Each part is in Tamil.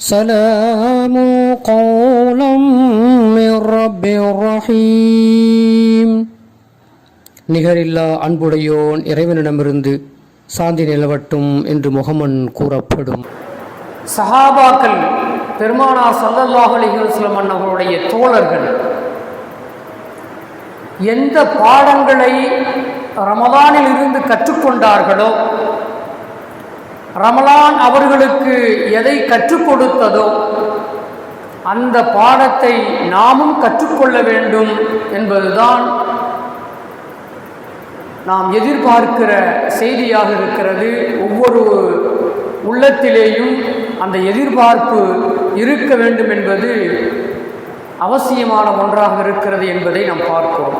سلام قولا من رب رحيم நிகரில்லா அன்புடையோன் இறைவனிடமிருந்து சாந்தி நிலவட்டும் என்று முகமன் கூறப்படும் சஹாபாக்கள் பெருமானா சல்லல்லாஹு அலைஹி வஸல்லம் அவர்களுடைய தோழர்கள் எந்த பாடங்களை ரமலானில் இருந்து கற்றுக்கொண்டார்களோ ரமலான் அவர்களுக்கு எதை கற்றுக் கொடுத்ததோ அந்த பாடத்தை நாமும் கற்றுக்கொள்ள வேண்டும் என்பதுதான் நாம் எதிர்பார்க்கிற செய்தியாக இருக்கிறது. ஒவ்வொரு உள்ளத்திலேயும் அந்த எதிர்பார்ப்பு இருக்க வேண்டும் என்பது அவசியமான ஒன்றாக இருக்கிறது என்பதை நாம் பார்க்கிறோம்.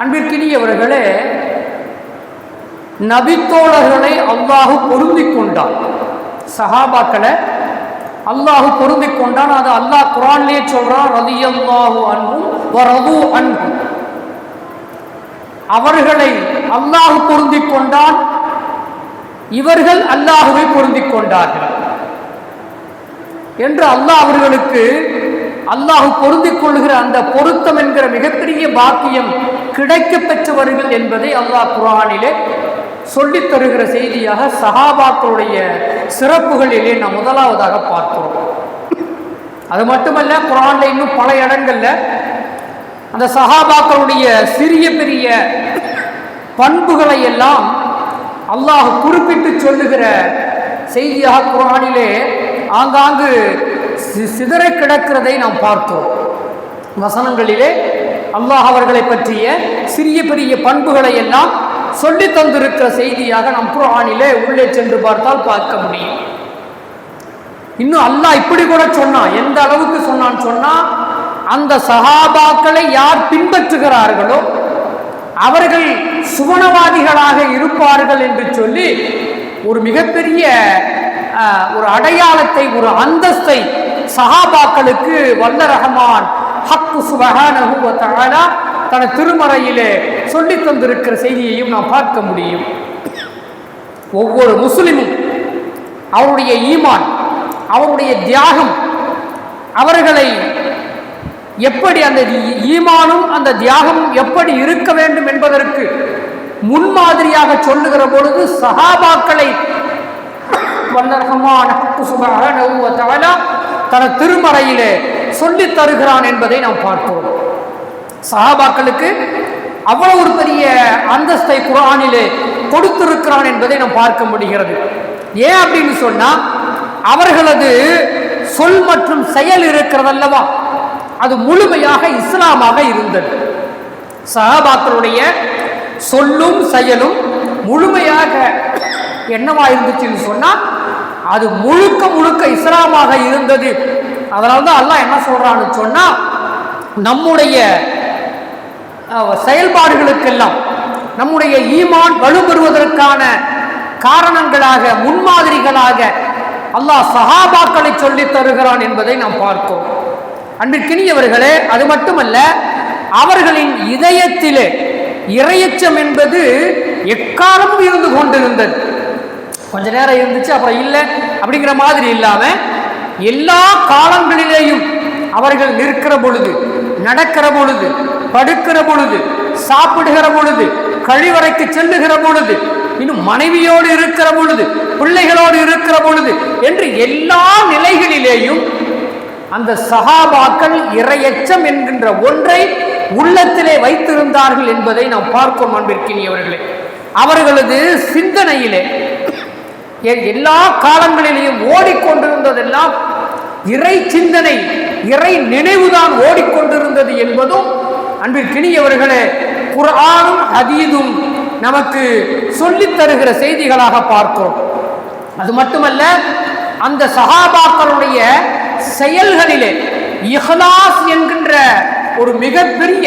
அன்பிற்கினியவர்களே நபித்தோழர்களை அல்லாஹு பொருந்தி கொண்டான் சஹாபாக்களை அல்லாஹு பொருந்தி கொண்டான் அது அல்லாஹ் குரான்லேயே சொல்றான் ரதி அல்லாஹு அன்பும் ரது அன்பு அவர்களை அல்லாஹு பொருந்தி கொண்டான் இவர்கள் அல்லாஹுவை பொருந்தி கொண்டார்கள் என்று அல்லாஹ் அவர்களுக்கு அல்லாஹு பொருந்திக் கொள்கிற அந்த பொருத்தம் என்கிற மிகப்பெரிய பாக்கியம் கிடைக்க பெற்றவர்கள் என்பதை அல்லாஹ் குரானிலே சொல்லித் தருகிற செய்தியாக சஹாபாக்களுடைய சிறப்புகளிலே நாம் முதலாவதாக பார்க்கிறோம். அது மட்டுமல்ல குரான்ல இன்னும் பல இடங்கள்ல அந்த சஹாபாக்களுடைய சிறிய பெரிய பண்புகளை எல்லாம் அல்லாஹ் குறிப்பிட்டு சொல்லுகிற செய்தியாக குரானிலே ஆங்காங்கு சிதற கிடக்கிறதை நாம் பார்த்தோம் வசனங்களிலே அல்லாஹ் அவர்களை பற்றிய சிறிய பெரிய பண்புகளை எல்லாம் சொல்லி தந்திருக்கிற செய்தியாக நம் குரானிலே உள்ளே சென்று பார்த்தால் பார்க்க முடியும். இன்னும் அல்லாஹ் இப்படி கூட சொன்னான் எந்த அளவுக்கு சொன்னான்னு சொன்னா அந்த சகாபாக்களை யார் பின்பற்றுகிறார்களோ அவர்கள் சுவனவாதிகளாக இருப்பார்கள் என்று சொல்லி ஒரு மிகப்பெரிய ஒரு அடையாளத்தை ஒரு அந்தஸ்தை சஹாபாக்களுக்கு வல்ல ரஹமான் ஹக்கு சுபஹானஹு வ தஆலா தன திருமறையிலே சொல்லி தந்திருக்கிற செய்தியையும் நாம் பார்க்க முடியும். ஒவ்வொரு முஸ்லிமும் அவருடைய ஈமான் அவருடைய தியாகம் அவர்களை எப்படி அந்த ஈ- ஈமானும் அந்த தியாகமும் எப்படி இருக்க வேண்டும் என்பதற்கு முன்மாதிரியாக சொல்லுகிற பொழுது சஹாபாக்களை தன திருமறையிலே சொல்லித் தருகிறான் என்பதை நாம் பார்க்கிறோம் சஹாபாக்களுக்கு அவ்வளவு ஒரு பெரிய அந்தஸ்தை குரானிலே கொடுத்திருக்கிறான் என்பதை நாம் பார்க்க முடிகிறது. ஏன் அப்படின்னு சொன்னால் அவர்களது சொல் மற்றும் செயல் இருக்கிறதல்லவா? அது முழுமையாக இஸ்லாமாக இருந்தது. சஹாபாக்களுடைய சொல்லும் செயலும் முழுமையாக என்னவா இருந்துச்சுன்னு சொன்னால் அது முழுக்க முழுக்க இஸ்லாமாக இருந்தது. அதனால தான் அல்லாஹ் என்ன சொல்கிறான்னு சொன்னால் நம்முடைய செயல்பாடுகளுக்கெல்லாம் நம்முடைய ஈமான் வலுப்பெறுவதற்கான காரணங்களாக முன்மாதிரிகளாக அல்லாஹ் சஹாபாக்களை சொல்லித் தருகிறான் என்பதை நாம் பார்க்கிறோம் அன்பிற்கினியவர்களே அது மட்டுமல்ல அவர்களின் இதயத்திலே இறையச்சம் என்பது எக்காலமும் இருந்து கொண்டிருந்தது. கொஞ்ச நேரம் இருந்துச்சு அப்புறம் இல்லை அப்படிங்கிற மாதிரி இல்லாம எல்லா காலங்களிலேயும் அவர்கள் நிற்கிற பொழுது நடக்கிற பொழுது படுக்கிற பொழுது சாப்பிடுகிற பொழுது கழிவறைக்கு செல்லுகிற பொழுது இன்னும் மனைவியோடு இருக்கிற பொழுது பிள்ளைகளோடு இருக்கிற பொழுது என்று எல்லா நிலைகளிலேயும் அந்த சகாபாக்கள் இரையச்சம் என்கின்ற ஒன்றை உள்ளத்திலே வைத்திருந்தார்கள் என்பதை நாம் பார்க்கும் அன்பிற்கினியவர்களே. அவர்களது சிந்தனையிலே எல்லா காலங்களிலேயும் ஓடிக்கொண்டிருந்ததெல்லாம் இறை சிந்தனை இறை நினைவுதான் ஓடிக்கொண்டிருந்தது என்பதும் அன்பிற்கினியவர்களே குரானும் ஹதீதும் நமக்கு சொல்லித் தருகிற செய்திகளாக பார்க்கிறோம். அது மட்டுமல்ல அந்த சகாபாக்களுடைய செயல்களிலே இஹ்லாஸ் என்கின்ற ஒரு மிகப்பெரிய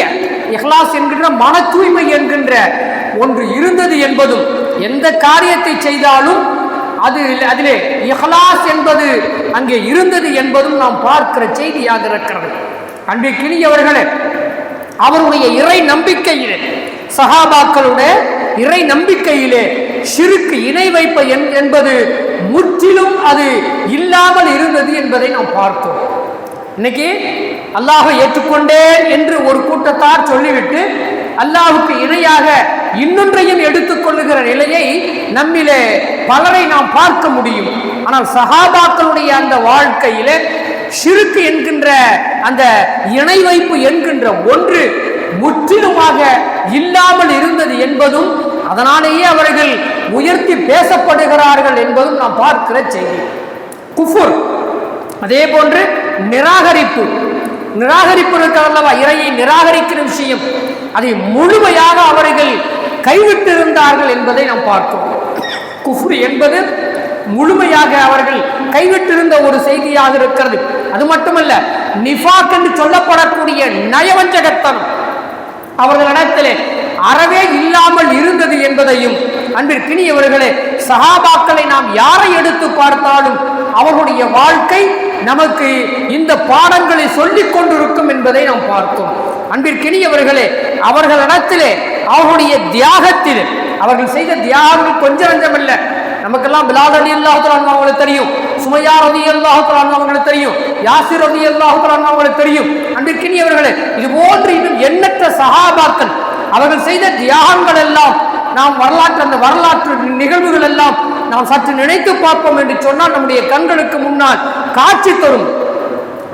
இஹ்லாஸ் என்கின்ற மன தூய்மை என்கின்ற ஒன்று இருந்தது என்பதும் எந்த காரியத்தை செய்தாலும் அது அதிலே இஹ்லாஸ் என்பது அங்கே இருந்தது என்பதும் நாம் பார்க்கிற செய்தியாக இருக்கிறது. அன்பிற்கினியவர்களே அவருடைய இறை நம்பிக்கையிலே சஹாபாக்களுடைய இறை நம்பிக்கையிலே சிறுக்கு இணை வைப்ப என்- என்பது முற்றிலும் அது இல்லாமல் இருந்தது என்பதை நாம் பார்த்தோம். இன்னைக்கு அல்லாஹை ஏற்றுக்கொண்டேன் என்று ஒரு கூட்டத்தார் சொல்லிவிட்டு அல்லாஹுக்கு இணையாக இன்னொன்றையும் எடுத்துக்கொள்ளுகிற நிலையை நம்மிலே பலரை நாம் பார்க்க முடியும். ஆனால் சகாபாக்களுடைய அந்த வாழ்க்கையிலே ஷிருக்கு என்கின்ற அந்த இணை வைப்பு என்கின்ற ஒன்று முற்றிலுமாக இல்லாமல் இருந்தது என்பதும் அதனாலேயே அவர்கள் உயர்த்தி பேசப்படுகிறார்கள் என்பதும் நாம் பார்க்கிற செய்தி. குஃபுர் அதே போன்று நிராகரிப்பு. நிராகரிப்பு இருக்கிறதல்லவா இறையை நிராகரிக்கிற விஷயம். அதை முழுமையாக அவர்கள் கைவிட்டிருந்தார்கள் என்பதை நாம் பார்த்தோம். குஃபுர் என்பது முழுமையாக அவர்கள் கைவிட்டிருந்த ஒரு செய்தியாக இருக்கிறது. அது மட்டுமல்ல நிஃபாக் என்று சொல்லப்படக்கூடிய நயவஞ்சகத்தனம் அவர்களிடத்திலே அறவே இல்லாமல் இருந்தது என்பதையும் அன்பிற்கினியவர்களே சகாபாக்களை நாம் யாரை எடுத்து பார்த்தாலும் அவர்களுடைய வாழ்க்கை நமக்கு இந்த பாடங்களை சொல்லிக் கொண்டிருக்கும் என்பதை நாம் பார்த்தோம் அன்பிற்கினியவர்களே அவர்களிடத்திலே அவர்களுடைய தியாகத்தில் அவர்கள் செய்த தியாகங்கள் கொஞ்சம் நஞ்சமல்ல நமக்கெல்லாம் பிலால் இல்லாத அவங்களுக்கு தெரியும். சுமையா ரதி அல்லாஹுலான் அவங்களுக்கு தெரியும் யாசிர் ரதி அல்லாஹுலான் அவங்களுக்கு தெரியும். அன்பிற்கினியவர்களே இது போன்று இன்னும் எண்ணற்ற சகாபாக்கள் அவர்கள் செய்த தியாகங்கள் எல்லாம் நாம் வரலாற்று அந்த வரலாற்று நிகழ்வுகள் எல்லாம் நாம் சற்று நினைத்து பார்ப்போம் என்று சொன்னால் நம்முடைய கண்களுக்கு முன்னால் காட்சி தரும்.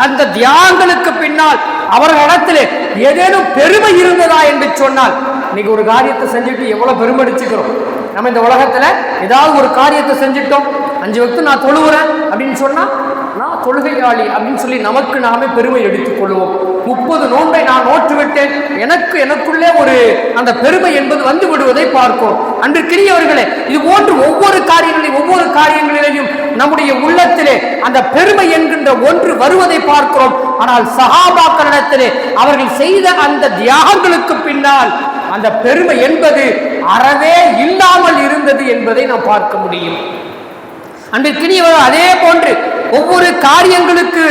அந்த தியாகங்களுக்கு பின்னால் அவர்களிடத்தில் ஏதேனும் பெருமை இருந்ததா என்று சொன்னால் இன்னைக்கு ஒரு காரியத்தை செஞ்சுட்டு எவ்வளவு பெருமடிச்சுக்கிறோம் நம்ம இந்த உலகத்துல ஏதாவது ஒரு காரியத்தை செஞ்சுட்டோம் அஞ்சு வக்து நான் தொழுகிறேன் அப்படின்னு சொன்னால் நான் தொழுகையாளி அப்படின்னு சொல்லி நமக்கு நாமே பெருமை எடுத்துக் கொள்வோம். முப்பது நோன்பை நான் நோற்று விட்டேன் எனக்கு எனக்குள்ளே ஒரு அந்த பெருமை என்பது வந்து விடுவதை பார்க்கிறோம். அன்றுக்கிரியவர்களே இது போன்று ஒவ்வொரு காரியங்களையும் ஒவ்வொரு காரியங்களிலேயும் நம்முடைய உள்ளத்திலே அந்த பெருமை என்கின்ற ஒன்று வருவதை பார்க்கிறோம். ஆனால் சகாபாக்களிடத்திலே அவர்கள் செய்த அந்த தியாகங்களுக்கு பின்னால் அந்த பெருமை என்பது அறவே இல்லாமல் இருந்தது என்பதை நாம் பார்க்க முடியும். அன்பிற்கினியவர் அதே போன்று ஒவ்வொரு காரியங்களுக்கு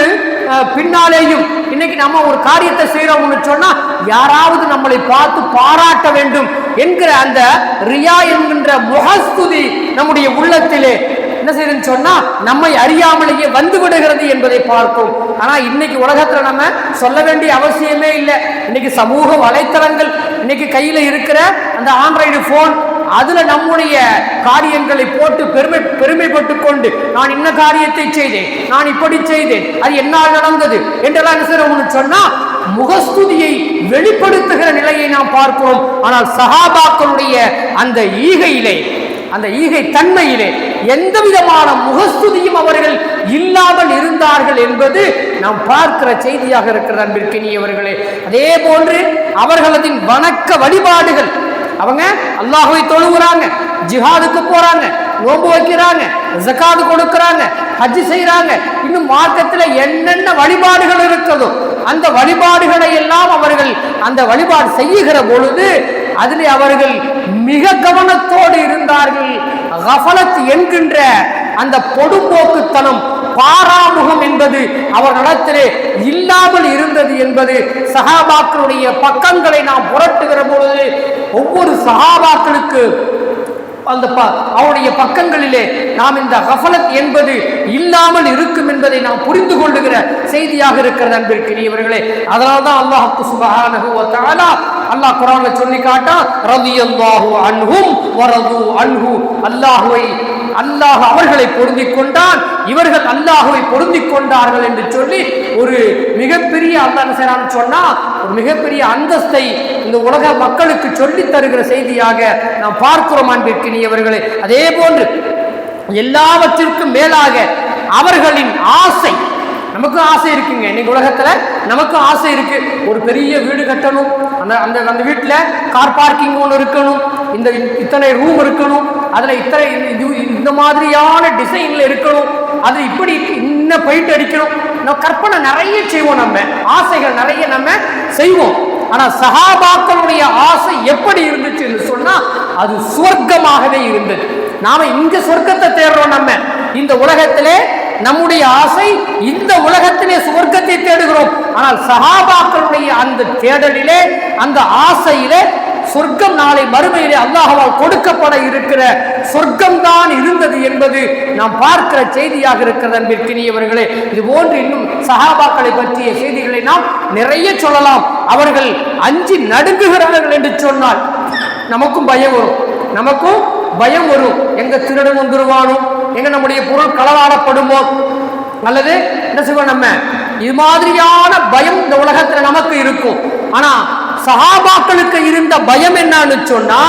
பின்னாலேயும் இன்னைக்கு நம்ம ஒரு காரியத்தை செய்யறோம்னு சொன்னா யாராவது நம்மளை பார்த்து பாராட்ட வேண்டும் என்கிற அந்த ரியா என்கின்ற முகஸ்துதி நம்முடைய உள்ளத்திலே என்ன செய்யுதுன்னு சொன்னா நம்மை அறியாமலேயே வந்து விடுகிறது என்பதை பார்த்தோம். ஆனா இன்னைக்கு உலகத்துல நம்ம சொல்ல வேண்டிய அவசியமே இல்லை. இன்னைக்கு சமூக வலைத்தளங்கள் இன்னைக்கு கையில இருக்கிற அந்த ஆண்ட்ராய்டு போன் அதுல நம்முடைய காரியங்களை போட்டு பெருமை பெருமைப்பட்டு கொண்டு நான் இன்ன காரியத்தை செய்தேன் நான் இப்படி செய்தேன் அது என்னால் நடந்தது என்றெல்லாம் என்ன செய்யறோம்னு சொன்னா முகஸ்துதியை வெளிப்படுத்துகிற நிலையை நாம் பார்க்கிறோம். ஆனால் சகாபாக்களுடைய அந்த ஈகையிலே அந்த ஈகை தன்மையிலே எந்த விதமான முகஸ்துதியும் அவர்கள் இல்லாமல் இருந்தார்கள் என்பது நாம் பார்க்கிற செய்தியாக இருக்கிற அன்பிற்கினியவர்களே. அதே போன்று அவர்களதின் வணக்க வழிபாடுகள் அவங்க அல்லாஹுவை தொழுகிறாங்க ஜிஹாதுக்கு போறாங்க நோம்பு வைக்கிறாங்க ஜக்காது கொடுக்கறாங்க ஹஜ் செய்யறாங்க இன்னும் மார்க்கத்தில் என்னென்ன வழிபாடுகள் இருக்கிறதோ அந்த வழிபாடுகளை எல்லாம் அவர்கள் அந்த வழிபாடு செய்யுகிற பொழுது அதிலே அவர்கள் மிக கவனத்தோடு இருந்தார்கள். கஃபலத் என்கின்ற அந்த பொடும்போக்குத்தனம் பாராமுகம் என்பது அவர்களிடத்திலே இல்லாமல் இருந்தது என்பது சஹாபாக்களுடைய பக்கங்களை நாம் புரட்டுகிற பொழுது ஒவ்வொரு சகாபாக்களுக்கு அந்த ப அவருடைய பக்கங்களிலே நாம் இந்த ஹஃபலத் என்பது இல்லாமல் இருக்கும் என்பதை நாம் புரிந்து கொள்ளுகிற செய்தியாக இருக்கிறது அன்பிற்கு அதனால தான் அல்லாஹ் சுபஹானஹு வ தஆலா அல்லாஹ் குர்ஆன்ல சொல்லி காட்டா ரதியல்லாஹு அன்ஹும் வரது அன்ஹு. அல்லாஹுவை அல்லாஹ் அவர்களை பொருந்தி கொண்டான். இவர்கள் அல்லாஹுவை பொருந்தி கொண்டார்கள் என்று சொல்லி ஒரு மிகப்பெரிய அல்லாஹ் என்ன சொன்னா ஒரு மிகப்பெரிய அந்தஸ்தை இந்த உலக மக்களுக்கு சொல்லி தருகிற செய்தியாக நாம் பார்க்கிறோம் அன்பிற்கினியவர்களே அதே போன்று எல்லாவற்றிற்கும் மேலாக அவர்களின் ஆசை நமக்கும் ஆசை இருக்குங்க. இன்னைக்கு உலகத்துல நமக்கும் ஆசை இருக்கு. ஒரு பெரிய வீடு கட்டணும். அந்த அந்த அந்த வீட்டில் கார் பார்க்கிங் ஒன்று இருக்கணும். இந்த இத்தனை ரூம் இருக்கணும். அதில் இத்தனை இது இந்த மாதிரியான டிசைனில் இருக்கணும். அது இப்படி இன்னும் போயிட்டு அடிக்கணும். நம்ம கற்பனை நிறைய செய்வோம் நம்ம. ஆசைகள் நிறைய நம்ம செய்வோம். ஆனால் சகாபாக்களுடைய ஆசை எப்படி இருந்துச்சுன்னு சொன்னால் அது சுவர்க்கமாகவே இருந்தது. நாம இங்க சொர்க்கத்தை தேடுறோம் நம்ம. இந்த உலகத்திலே நம்முடைய ஆசை இந்த உலகத்திலே சுவர்க்கத்தை தேடுகிறோம். ஆனால் சகாபாக்களுடைய அந்த தேடலிலே அந்த ஆசையிலே சொர்க்கம் நாளை மறுமையிலே அல்லாஹ்வால் கொடுக்கப்பட இருக்கிற சொர்க்கம் தான் இருந்தது என்பது நாம் பார்க்கிற செய்தியாக இருக்கிறது அன்பிற்கினியவர்களே. இது போன்று இன்னும் சஹாபாக்களை பற்றிய செய்திகளை நாம் நிறைய சொல்லலாம். அவர்கள் அஞ்சு நடுங்குகிறார்கள் என்று சொன்னால் நமக்கும் பயம் வரும். நமக்கும் பயம் வரும். எங்க திருடன் வந்துருவானோ எங்க நம்முடைய பொருள் களவாடப்படுமோ? அல்லது என்ன செய்வோம் நம்ம? இது மாதிரியான பயம் இந்த உலகத்துல நமக்கு இருக்கும். ஆனா சகாபாக்களுக்கு இருந்த பயம் என்னன்னு சொன்னா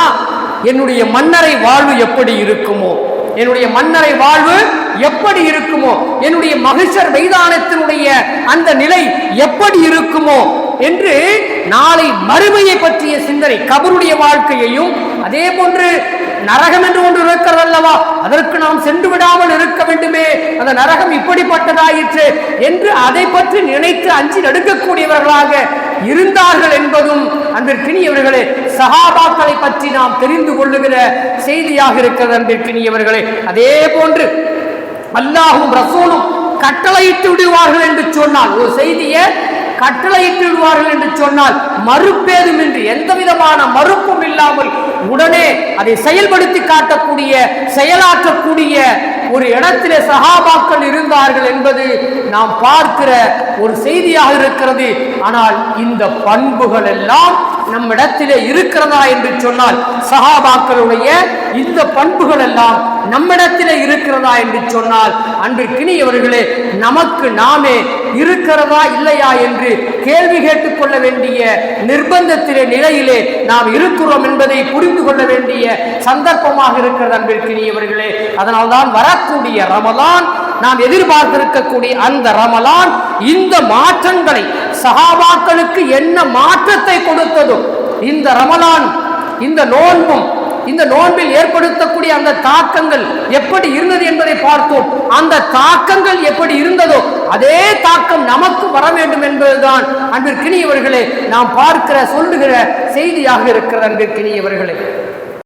என்னுடைய மன்னரை வாழ்வு எப்படி இருக்குமோ? என்னுடைய மன்னரை வாழ்வு எப்படி இருக்குமோ? என்னுடைய மகிழ்ச்சர் மைதானத்தினுடைய அந்த நிலை எப்படி இருக்குமோ? என்று நாளை மறுமையை பற்றிய சிந்தனை கபருடைய வாழ்க்கையையும் அதே போன்று நரகம் என்று ஒன்று இருக்கிறது அல்லவா அதற்கு நாம் சென்று விடாமல் இருக்க வேண்டுமே. அந்த நரகம் இப்படிப்பட்டதாயிற்று என்று அதை பற்றி நினைத்து அஞ்சி நடுக்கக்கூடியவர்களாக இருந்தார்கள் என்பதும் அன்பிற்கினியவர்களே சகாபாக்களை பற்றி நாம் தெரிந்து கொள்ளுகிற செய்தியாக இருக்கிறது அன்பிற்கினியவர்களே. அதே போன்று அல்லாஹும் ரசூலும் கட்டளையிட்டு விடுவார்கள் என்று சொன்னால் ஒரு செய்தியை கட்டளையிட்டு விடுவார்கள் என்று சொன்னால் மறுப்பேதும் என்று எந்த விதமான மறுப்பும் இல்லாமல் உடனே அதை செயல்படுத்தி காட்டக்கூடிய செயலாற்றக்கூடிய ஒரு இடத்திலே சகாபாக்கள் இருந்தார்கள் என்பது நாம் பார்க்கிற ஒரு செய்தியாக இருக்கிறது. ஆனால் இந்த பண்புகள் எல்லாம் நம்மிடத்திலே இருக்கிறதா என்று சொன்னால் சகாபாக்களுடைய இந்த பண்புகள் எல்லாம் நம்மிடத்திலே இருக்கிறதா என்று சொன்னால் அன்பிற்கினியவர்களே நமக்கு நாமே இருக்கிறதா இல்லையா என்று கேள்வி கேட்டுக்கொள்ள வேண்டிய நிர்பந்தத்திலே நிலையிலே நாம் இருக்கிறோம் என்பதை புரிந்து கொள்ள வேண்டிய சந்தர்ப்பமாக இருக்கிறது அன்பிற்கினியவர்களே அதனால்தான் வரக்கூடிய ரமலான் நாம் எதிர்பார்த்திருக்கக்கூடிய அந்த ரமலான் இந்த மாற்றங்களை சகாபாக்களுக்கு என்ன மாற்றத்தை கொடுத்ததோ இந்த ரமலான் இந்த நோன்பும் இந்த நோன்பில் ஏற்படுத்தக்கூடிய அந்த தாக்கங்கள் எப்படி இருந்தது என்பதை பார்த்தோம். அந்த தாக்கங்கள் எப்படி இருந்ததோ அதே தாக்கம் நமக்கு வர வேண்டும் என்பதுதான் அன்பிற்கினியவர்களே நாம் பார்க்கிற சொல்லுகிற செய்தியாக இருக்கிற அன்பிற்கினியவர்களே.